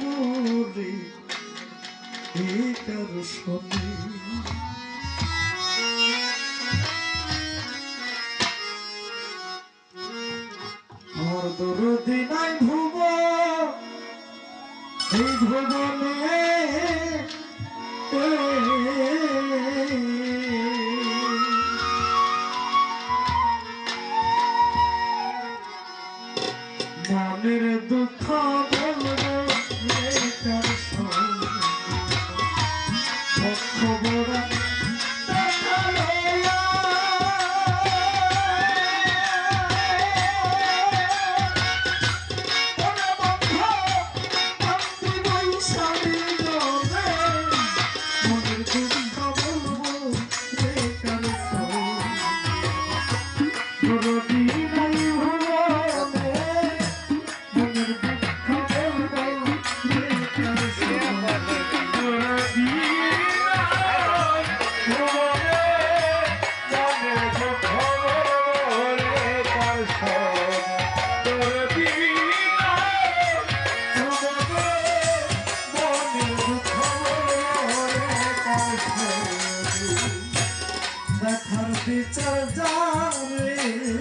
বলি এটার সঙ্গে আর দরদি নাই ভুব ভুবনে Soboda. Peter Darling.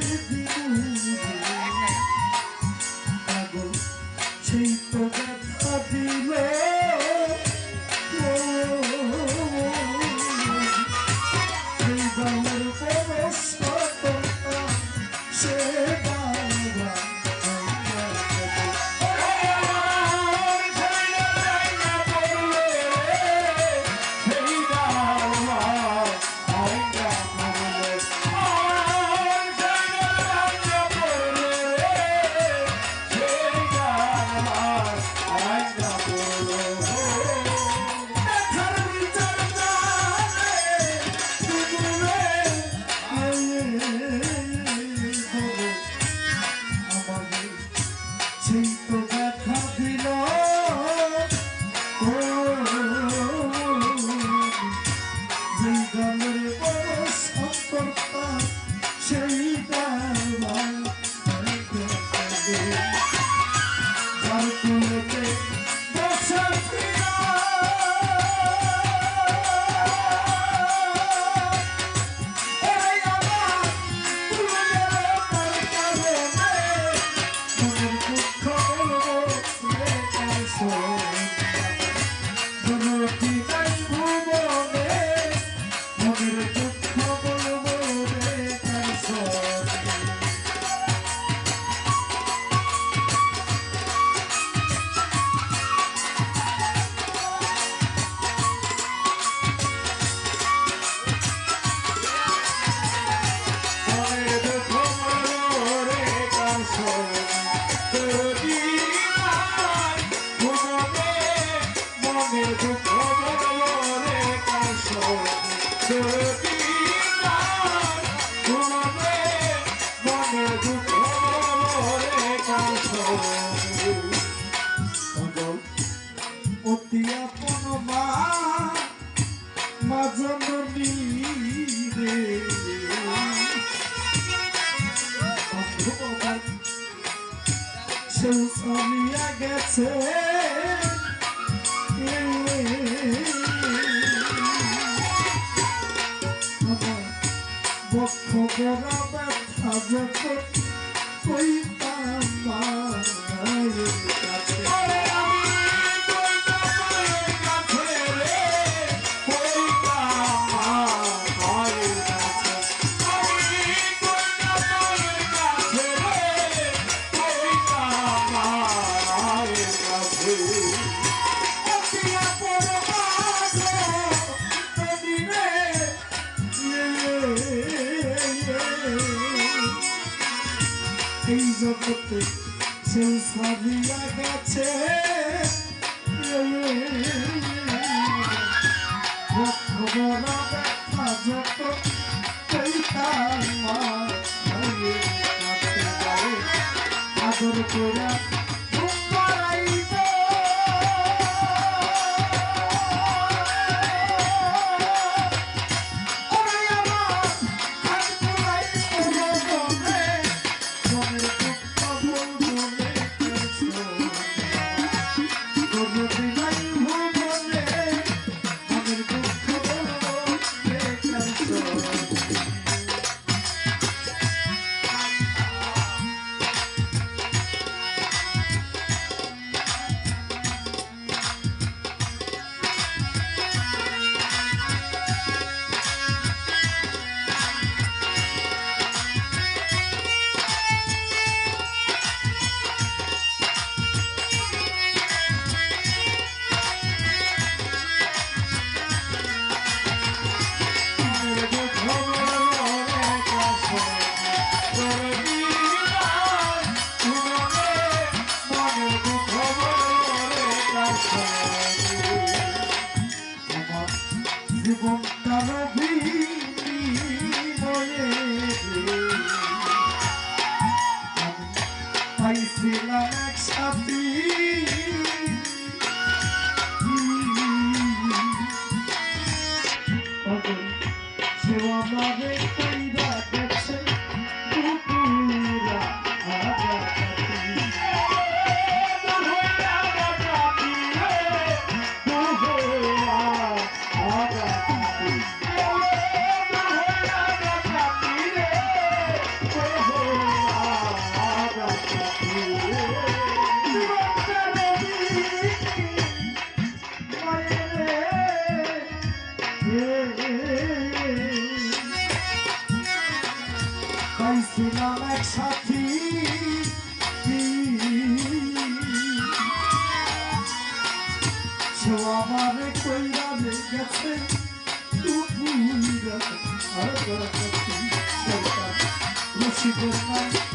গেছে সামিয়া গেছে। বক্ষ গড়া ব্যথা যখন সেই সাবিয়া গেছে জীবনটা রবি পাইছিলাম একসাথে সেও আমাদের পাইছিলাম এক সাথী। সে আমারে কইরা গেছে দুপুরা আগাতি সরকার রসিদের নাই।